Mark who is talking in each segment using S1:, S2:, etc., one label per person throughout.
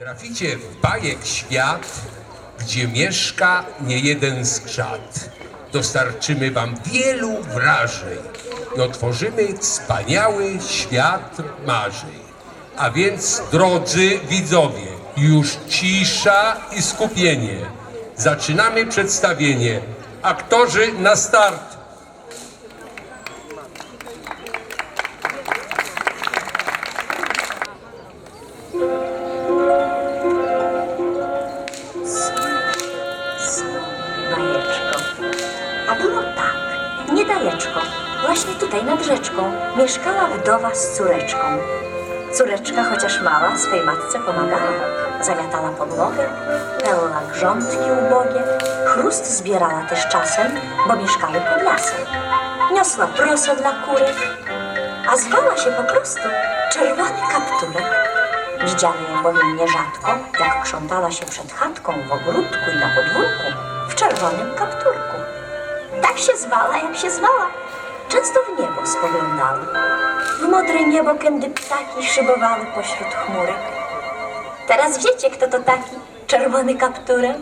S1: Traficie w bajek świat, gdzie mieszka niejeden skrzat. Dostarczymy wam wielu wrażeń i otworzymy wspaniały świat marzeń. A więc, drodzy widzowie, już cisza i skupienie. Zaczynamy przedstawienie. Aktorzy na start.
S2: Wdowa z córeczką. Córeczka, chociaż mała, swej matce pomagała. Zamiatała podłogę, pełna grządki ubogie, chrust zbierała też czasem, bo mieszkały pod lasem. Niosła proso dla kurek, a zwała się po prostu Czerwony Kapturek. Widziano ją bowiem nierzadko, jak krzątała się przed chatką w ogródku i na podwórku w czerwonym kapturku. Tak się zwała, jak się zwała. Często w niebo spoglądała. W modre niebo, kiedy ptaki szybowały pośród chmurek. Teraz wiecie, kto to taki czerwony kapturek?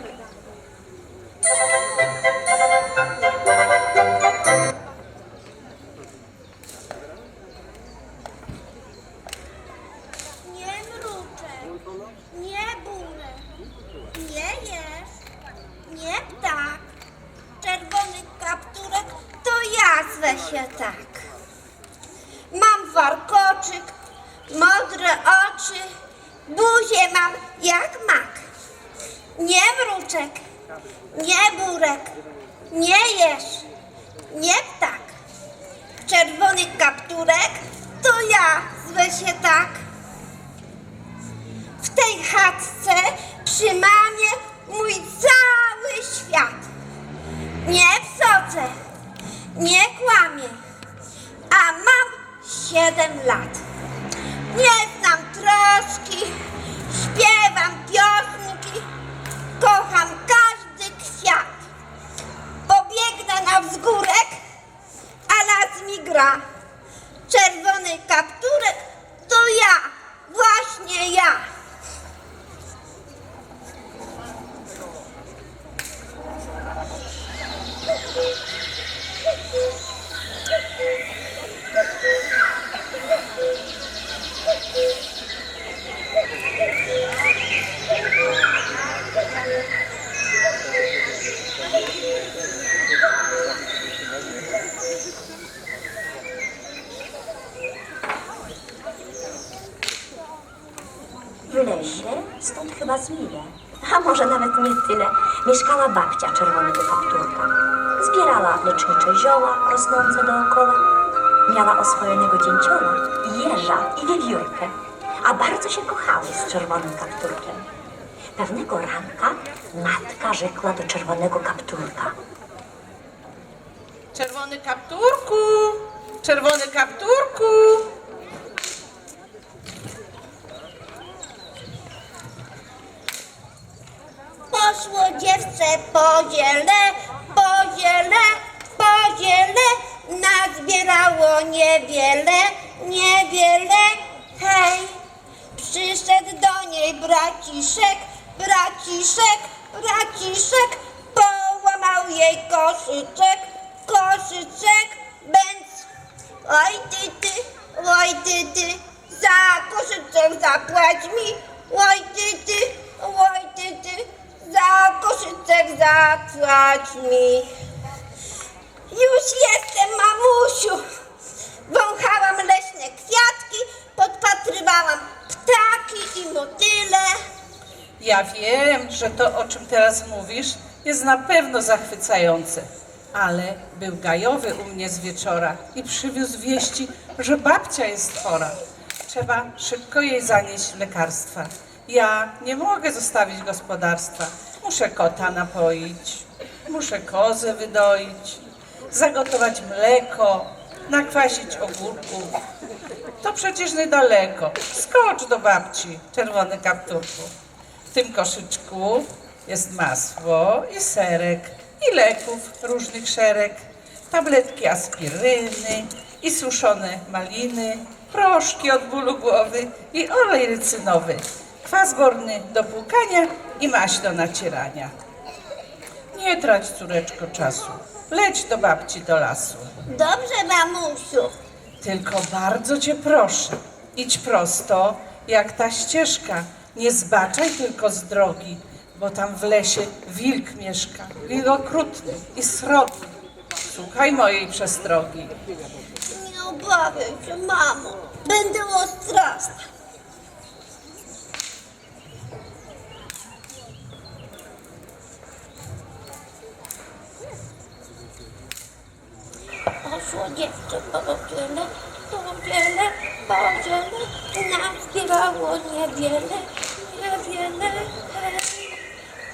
S3: 7 lat. Nie znam troszki, śpiewam piosenki, kocham każdy kwiat. Pobiegnę na wzgórek, a las mi gra. Czerwony
S2: kap stąd chyba z a może nawet nie tyle, mieszkała babcia czerwonego kapturka. Zbierała lecznicze zioła rosnące dookoła. Miała oswojonego dzięcioła, jeża i wiewiórkę, a bardzo się kochały z czerwonym kapturkiem. Pewnego ranka matka rzekła do czerwonego kapturka.
S4: Czerwony kapturku! Czerwony kapturku!
S3: Dziewczę po ziele, po ziele, po ziele, nazbierało niewiele, niewiele, hej. Przyszedł do niej braciszek, braciszek, braciszek, połamał jej koszyczek, koszyczek, bęc. Oj ty ty, oj ty ty, za koszyczek zapłać mi, oj ty ty, oj ty ty, za koszyczek zapłać mi. Już jestem, mamusiu. Wąchałam leśne kwiatki, podpatrywałam ptaki i motyle.
S4: Ja wiem, że to, o czym teraz mówisz, jest na pewno zachwycające. Ale był gajowy u mnie z wieczora i przywiózł wieści, że babcia jest chora. Trzeba szybko jej zanieść lekarstwa. Ja nie mogę zostawić gospodarstwa. Muszę kota napoić, muszę kozę wydoić, zagotować mleko, nakwasić ogórków. To przecież niedaleko. Skocz do babci, czerwony kapturku. W tym koszyczku jest masło i serek i leków różnych szereg, tabletki aspiryny i suszone maliny, proszki od bólu głowy i olej rycynowy. Kwas borny do płukania i maść do nacierania. Nie trać, córeczko, czasu. Leć do babci do lasu.
S3: Dobrze, mamusiu.
S4: Tylko bardzo cię proszę, idź prosto, jak ta ścieżka. Nie zbaczaj tylko z drogi, bo tam w lesie wilk mieszka, wilk okrutny i srogi. Słuchaj mojej przestrogi.
S3: Nie obawiaj się, mamo. Będę ostrożna. Poszło dziewczę po dziele, po dziele, po dziele, nazbierało niewiele, niewiele.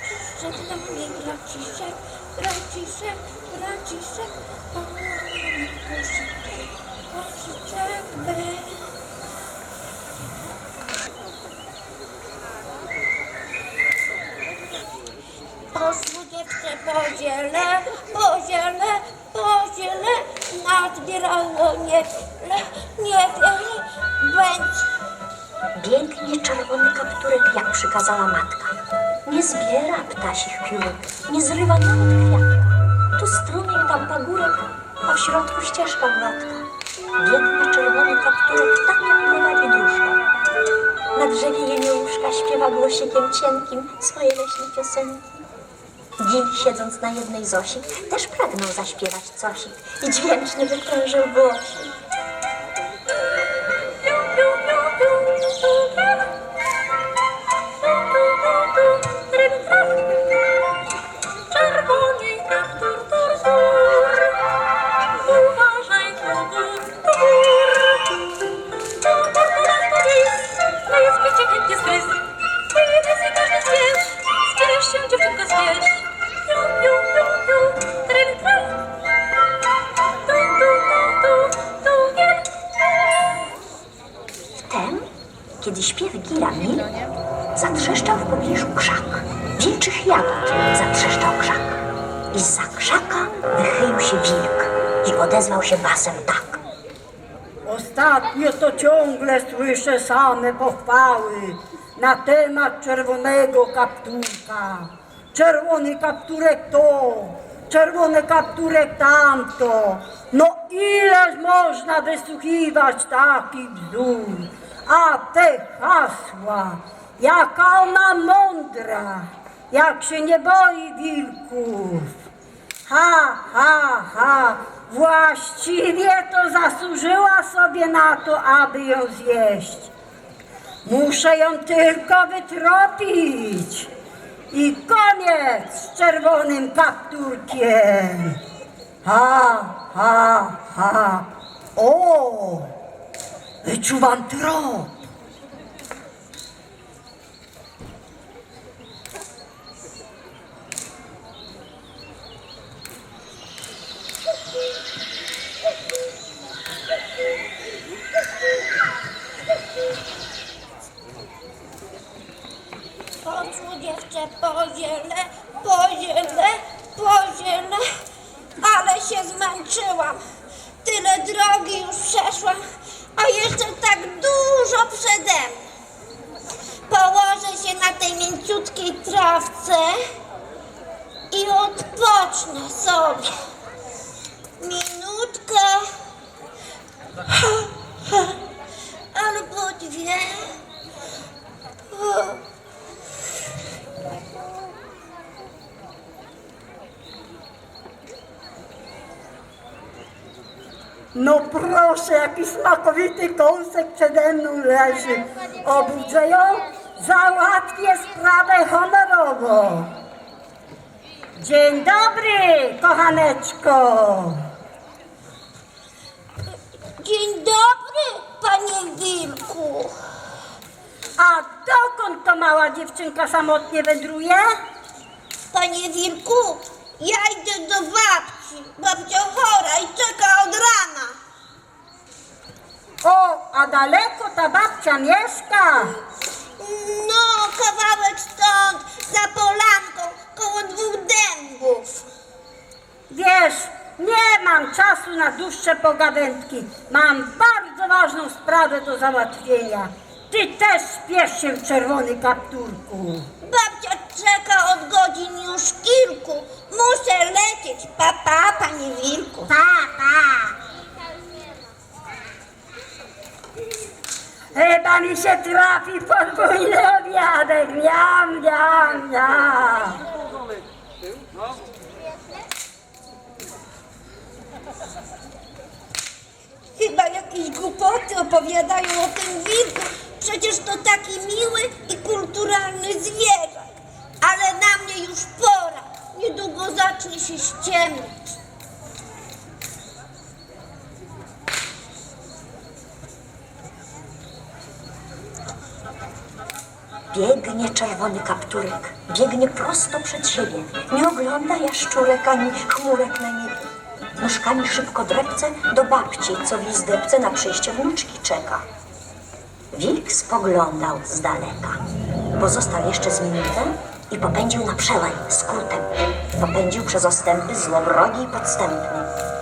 S3: Przyszedł do mnie braciszek, braciszek, braciszek, o, koszyczek, koszyczek
S2: przykazała matka. Nie zbiera ptasich piórek, nie zrywa nawet kwiatka. Tu strumień, tam pagórek, a w środku ścieżka gładka. Biegnie czerwony kapturek, tak jak prowadzi dróżka. Na drzewie jeniuszka śpiewa głosikiem cienkim swoje leśne piosenki. Dziś siedząc na jednej zosi, też pragnął zaśpiewać cosik i dźwięcznie wyprężył głosik. Kiedy śpiew gira mi, zatrzeszczał w pobliżu krzak. Wilczych jagód zatrzeszczał krzak. I za krzaka wychylił się wilk i odezwał się basem tak.
S5: Ostatnio to ciągle słyszę same pochwały na temat czerwonego kapturka. Czerwony kapturek to, czerwony kapturek tamto. No ileż można wysłuchiwać takich bzdur. A te hasła, jaka ona mądra, jak się nie boi wilków. Ha, ha, ha. Właściwie to zasłużyła sobie na to, aby ją zjeść. Muszę ją tylko wytropić. I koniec z czerwonym kapturkiem. Ha, ha, ha. O, wyczuwam trop.
S3: Poszło dziewczę po ziele, po ziele, po ziele, ale się zmęczyłam. Tyle drogi już przeszłam, a jeszcze tak dużo przede mną. Położę się na tej mięciutkiej trawce i odpocznę sobie.
S5: Proszę, jaki smakowity kąsek przede mną leży. Obudzę ją, załatwię sprawę honorowo. Dzień dobry, kochaneczko.
S3: Dzień dobry, panie Wilku.
S5: A dokąd to mała dziewczynka samotnie wędruje?
S3: Panie Wilku, ja idę do babci. Babcia chora i czeka od rana.
S5: O, a daleko ta babcia mieszka?
S3: No, kawałek stąd, za polanką, koło dwóch dębów.
S5: Wiesz, nie mam czasu na dłuższe pogawędki. Mam bardzo ważną sprawę do załatwienia. Ty też spiesz się, czerwony kapturku.
S3: Babcia czeka od godzin już kilku. Muszę lecieć. Pa, pa, panie Wilku. Pa, pa.
S5: Chyba mi się trafi podwójny obiadek. Miam, miam, miam.
S3: Chyba jakieś głupoty opowiadają o tym wilku. Przecież to taki miły i kulturalny zwierzak. Ale na mnie już pora. Niedługo zacznie się ściemniać.
S2: Biegnie czerwony kapturek, biegnie prosto przed siebie. Nie ogląda jaszczurek ani chmurek na niebie. Nóżkami szybko drepce do babci, co w izdebce na przyjście wnuczki czeka. Wilk spoglądał z daleka. Pozostał jeszcze z minutę i popędził na przełaj skrótem. Popędził przez ostępy złowrogi i podstępny.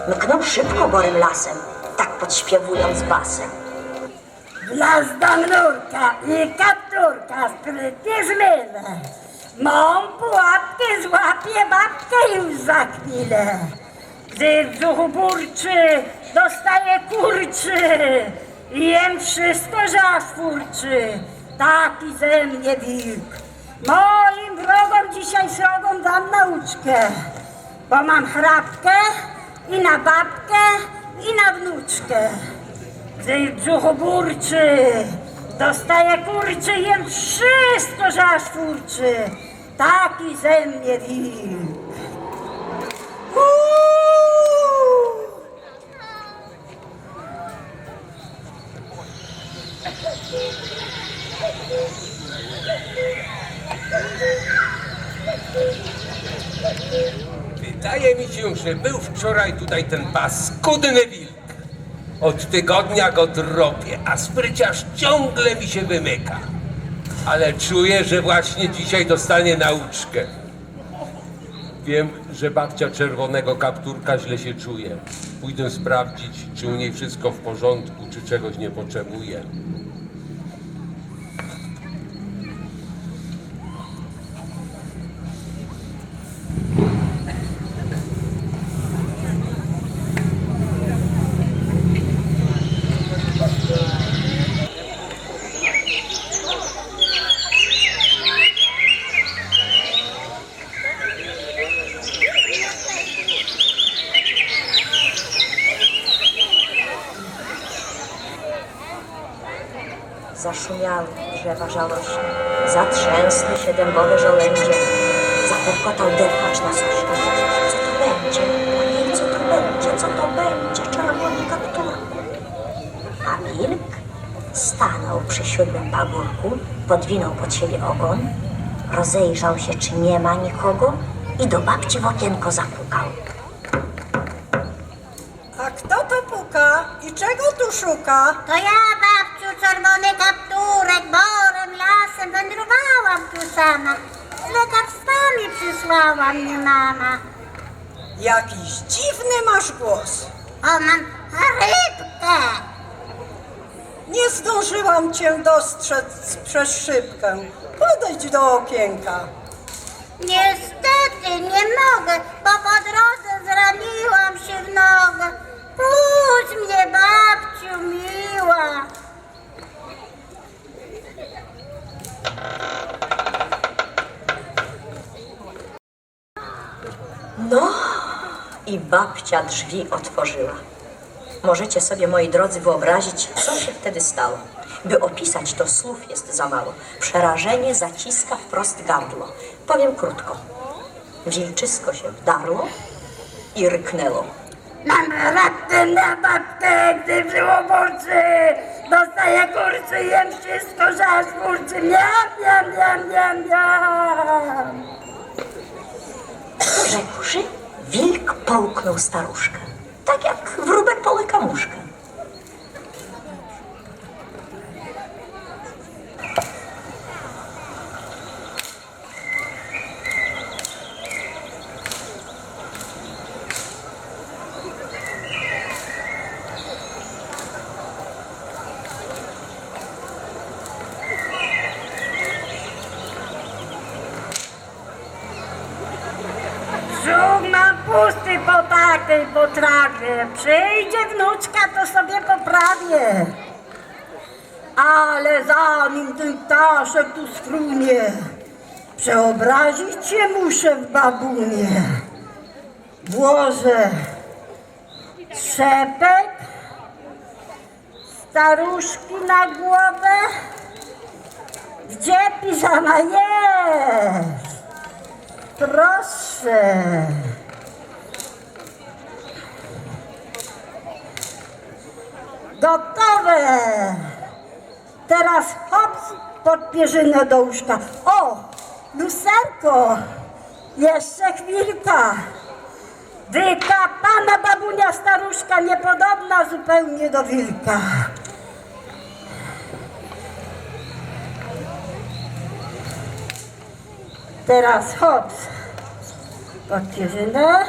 S2: Mknął szybko borym lasem, tak podśpiewując basem.
S5: Gwiazda nurka i kapturka sprytnie zmyle. Mą pułapkę złapie babkę już za chwilę. Gdy w brzuchu burczy, dostaje kurczy. Jem wszystko, że aż furczy. Taki ze mnie wilk. Moim wrogom dzisiaj srogom dam nauczkę. Bo mam chrapkę i na babkę i na wnuczkę. Gdy w brzuchu burczy, dostaje kurczy, jem wszystko, że aż furczy. Taki ze mnie wilk.
S1: Wydaje mi się, że był wczoraj tutaj ten paskudny wilk. Od tygodnia go dropię, a spryciarz ciągle mi się wymyka. Ale czuję, że właśnie dzisiaj dostanie nauczkę. Wiem, że babcia czerwonego kapturka źle się czuje. Pójdę sprawdzić, czy u niej wszystko w porządku, czy czegoś nie potrzebuje.
S2: Podwinął pod siebie ogon, rozejrzał się, czy nie ma nikogo i do babci w okienko zapukał.
S6: A kto to puka i czego tu szuka?
S3: To ja, babciu, czerwony kapturek, borem, lasem wędrowałam tu sama. Z lekarstwami przysłała mnie mama.
S6: Jakiś dziwny masz głos.
S3: O, mam rybkę.
S6: Nie zdążyłam cię dostrzec przez szybkę. Podejdź do okienka.
S3: Niestety nie mogę, bo po drodze zraniłam się w nogę. Puść mnie, babciu miła.
S2: No i babcia drzwi otworzyła. Możecie sobie, moi drodzy, wyobrazić, co się wtedy stało. By opisać to słów jest za mało. Przerażenie zaciska wprost gardło. Powiem krótko. Wilczysko się wdarło i ryknęło.
S5: Mam chrapkę na babkę, gdy brzuchu burczy. Dostaje kurczy, jem wszystko, że aż furczy. Miam, miam, miam, miam, miam.
S2: Rzekłszy, wilk połknął staruszkę. Tak jak wróbek połyka muszkę.
S5: kapusty po takiej potrawie. Przyjdzie wnuczka, to sobie poprawię. Ale zanim ten ptaszek tu sfrunie, przeobrazić się muszę w babunie. Włożę trzepek, staruszki na głowę. Gdzie piżama jest? Proszę. Gotowe. Teraz hops pod pierzynę do łóżka. O, lusterko. Jeszcze chwilka. Wykapana babunia staruszka, niepodobna zupełnie do wilka. Teraz hops pod pierzynę.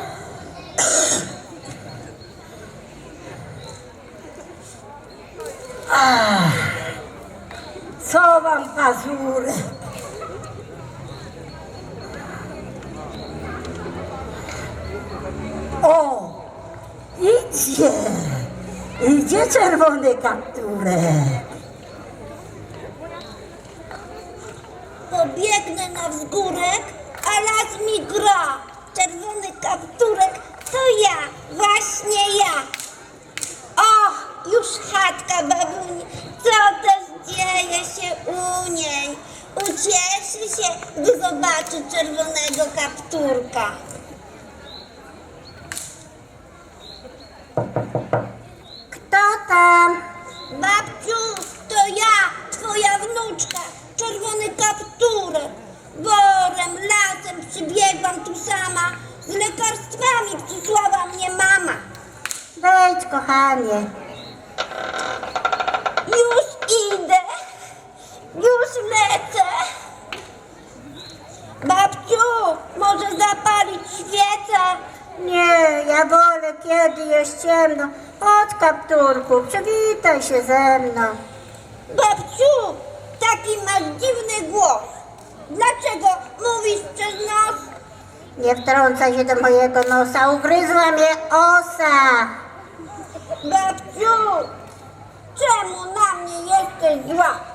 S5: Co wam pazury? O, idzie, idzie czerwony kapturek.
S3: Pobiegnę na wzgórek, a las mi gra. Czerwony kapturek to ja, właśnie ja. Już chatka babuni. Co też dzieje się u niej? Ucieszy się, gdy zobaczy czerwonego kapturka.
S5: Kto tam?
S3: Babciu, to ja, twoja wnuczka, czerwony kapturek. Borem, lasem przybiegłam tu sama, z lekarstwami przysłała mnie mama.
S5: Wejdź, kochanie.
S3: Już idę, już lecę. Babciu, może zapalić świecę?
S5: Nie, ja wolę, kiedy jest ciemno. Chodź, kapturku, przywitaj się ze mną.
S3: Babciu, taki masz dziwny głos. Dlaczego mówisz przez nos?
S5: Nie wtrącaj się do mojego nosa, ugryzła mnie osa.
S3: Babciu, czemu na mnie jesteś zła?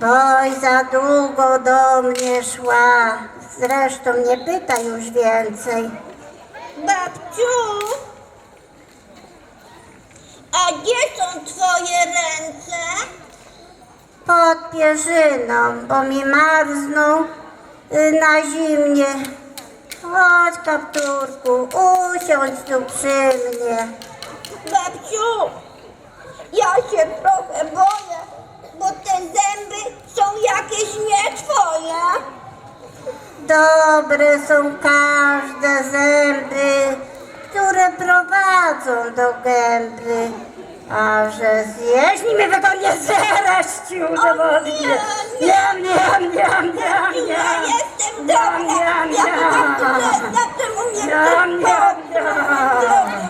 S5: Boś za długo do mnie szła. Zresztą nie pytaj już więcej.
S3: Babciu, a gdzie są twoje ręce?
S5: Pod pierzyną, bo mi marzną na zimnie. Chodź, kapturku, usiądź tu przy mnie.
S3: Babciu, ja się trochę boję, bo te zęby są jakieś nie twoje.
S5: Dobre są każde zęby, które prowadzą do gęby. A że zjeść mi mnie to nie zaraz ci udowodnię.
S3: nie,
S5: Niam, niam, niam, niam,
S3: Ja
S5: niam.
S3: jestem dobra, ja
S5: niam.
S3: po prostu czemu mnie
S5: Niam, niam, niam.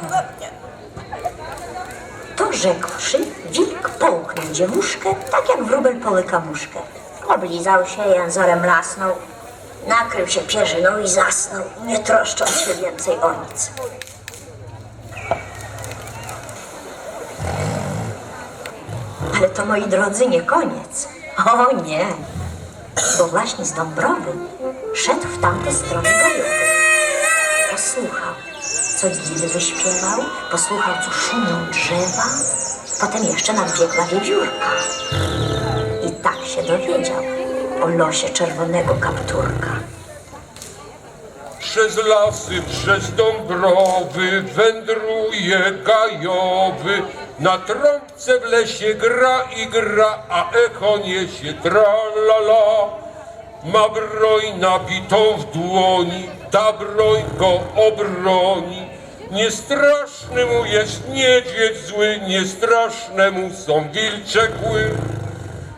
S2: To rzekłszy, wilk połknął dziewuszkę, tak jak wróbel połyka muszkę. Oblizał się, jęzorem lasnął, nakrył się pierzyną i zasnął, nie troszcząc się więcej o nic. Ale to, moi drodzy, nie koniec. O nie, bo właśnie z Dąbrowy szedł w tamte strony gajowy. Posłuchał, co dziwy wyśpiewał, posłuchał, co szumią drzewa, potem jeszcze nadbiegła wiewiórka. I tak się dowiedział o losie czerwonego kapturka.
S1: Przez lasy, przez Dąbrowy wędruje gajowy. Na trąbce w lesie gra i gra, a echo niesie tra-la-la. Ma broń nabitą w dłoni, ta broń go obroni. Niestraszny mu jest niedźwiedź zły, niestraszne mu są wilcze kły.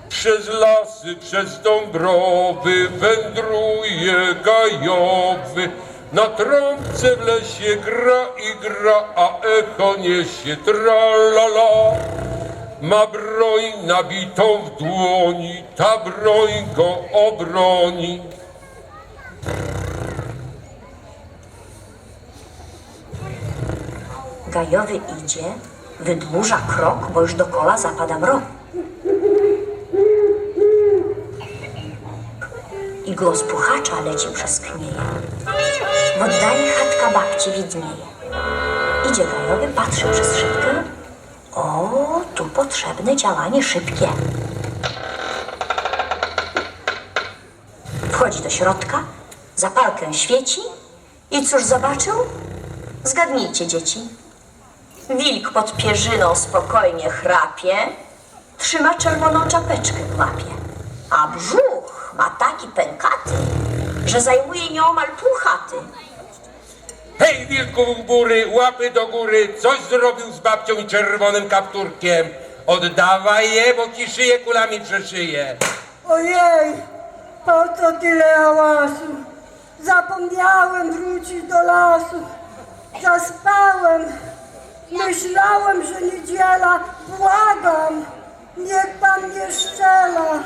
S1: Przez lasy, przez Dąbrowy wędruje gajowy. Na trąbce w lesie gra i gra, a echo niesie tra-la-la. Ma broń nabitą w dłoni, ta broń go obroni.
S2: Gajowy idzie, wydłuża krok, bo już do koła zapada mrok. I głos puchacza leci przez knieje. W oddali chatka babci widnieje. Idzie gajowy, patrzy przez szybkę. O, tu potrzebne działanie szybkie. Wchodzi do środka, zapalkę świeci i cóż zobaczył? Zgadnijcie, dzieci. Wilk pod pierzyną spokojnie chrapie, trzyma czerwoną czapeczkę w łapie, a brzuch ma taki pękaty, że zajmuje nieomal pół chaty.
S1: Hej, wilku bury, łapy do góry, coś zrobił z babcią i czerwonym kapturkiem. Oddawaj je, bo ci szyję kulami przeszyję.
S6: Ojej, po co tyle hałasu? Zapomniałem wrócić do lasu. Zaspałem. Myślałem, że niedziela. Błagam, niech pan nie szczela.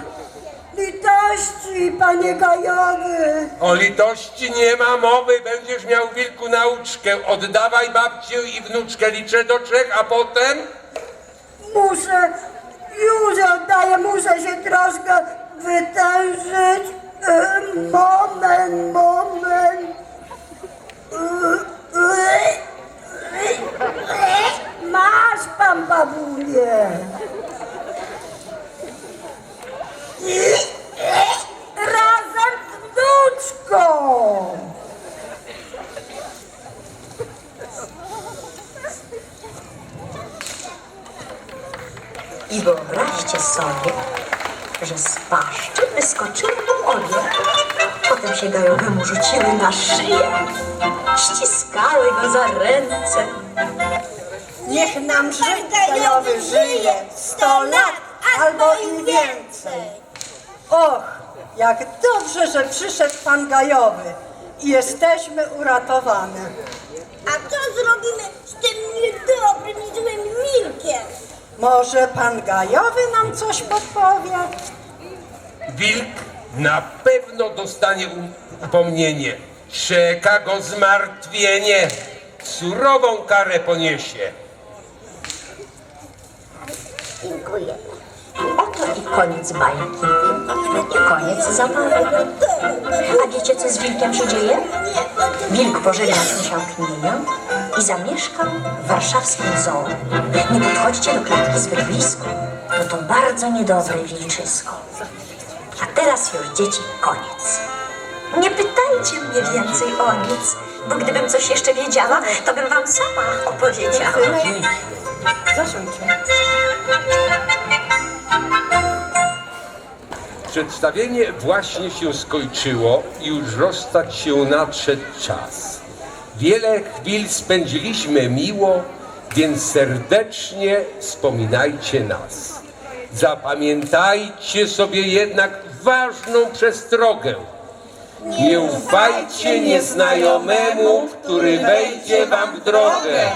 S6: Litości, panie gajowy.
S1: O litości nie ma mowy, będziesz miał wilku nauczkę. Oddawaj babcię i wnuczkę, liczę do trzech, a potem...
S6: Muszę, już oddaję, muszę się troszkę wytężyć. E, Moment, moment. Przyszedł pan gajowy i jesteśmy uratowane.
S3: A co zrobimy z tym niedobrym i złym wilkiem?
S6: Może pan gajowy nam coś podpowie?
S1: Wilk na pewno dostanie upomnienie. Czeka go zmartwienie. Surową karę poniesie.
S2: Dziękujemy. Koniec bajki. I koniec zabawy. A wiecie, co z wilkiem się dzieje? Wilk pożegnał się knieję i zamieszkał w warszawskim zoo. Nie podchodźcie do klatki zbyt blisko, bo to bardzo niedobre wilczysko. A teraz już, dzieci, koniec. Nie pytajcie mnie więcej o nic, bo gdybym coś jeszcze wiedziała, to bym wam sama opowiedziała.
S6: Zasiądźcie.
S1: Przedstawienie właśnie się skończyło i już rozstać się nadszedł czas. Wiele chwil spędziliśmy miło, więc serdecznie wspominajcie nas. Zapamiętajcie sobie jednak ważną przestrogę. Nie ufajcie nieznajomemu, który wejdzie wam w drogę.